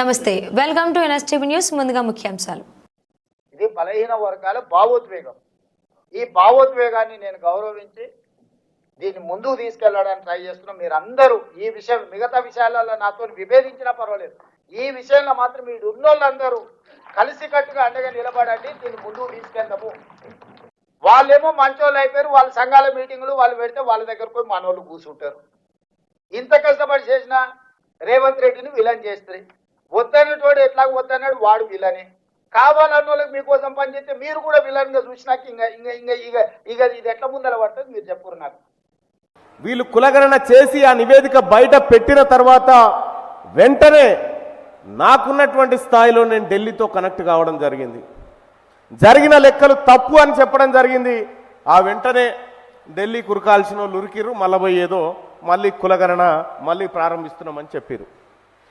నమస్తే. Welcome to NSTV news ముందుగా ముఖ్యాంశాలు. ఇది బలహీన వర్గాల భావోద్వేగం. ఈ భావోద్వేగాన్ని నేను గౌరవించి దీన్ని ముందుకు తీసుకెళ్ళడానికి ట్రై చేస్తున్నాం మీరు అందరూ ఈ విషయం మిగతా విషయాలలో నాతో విభేదించినా పర్వాలేదు. ఈ విషయంలో మాత్రం మీరు ఉన్నోళ్ళందరూ కలిసికట్టుగా అండగా నిలబడండి దీన్ని ముందుకు తీసుకెళ్దాము. వాళ్ళేమో మంచోళ్ళు అయిపోయారు వాళ్ళ సంఘాల మీటింగులు వాళ్ళు పెడితే వాళ్ళ దగ్గర పోయి మనోళ్ళు కూర్చుంటారు. ఇంత కష్టపడి చేసిన రేవంత్ రెడ్డిని విలన్ చేస్తారు వద్దనేటోడు ఎట్లా వద్దన్నాడు? వాడు విలని. కావాలన్న వాళ్ళకి మీకోసం పనిచేస్తే మీరు కూడా విలన్గా చూసినాక ఇంకా ఇంకా ఇంకా ఇక ఇక ఇది ఎట్లా ముందర పడుతుంది? మీరు చెప్పురు నాకు. వీళ్ళు కులగణన చేసి ఆ నివేదిక బయట పెట్టిన తర్వాత వెంటనే నాకున్నటువంటి స్థాయిలో నేను ఢిల్లీతో కనెక్ట్ కావడం జరిగింది. జరిగిన లెక్కలు తప్పు అని చెప్పడం జరిగింది. ఆ వెంటనే ఢిల్లీ కురకాల్సిన వాళ్ళు ఉరికిరు మళ్ళీ ఏదో మళ్ళీ కులగణన మళ్ళీ ప్రారంభిస్తున్నామని చెప్పారు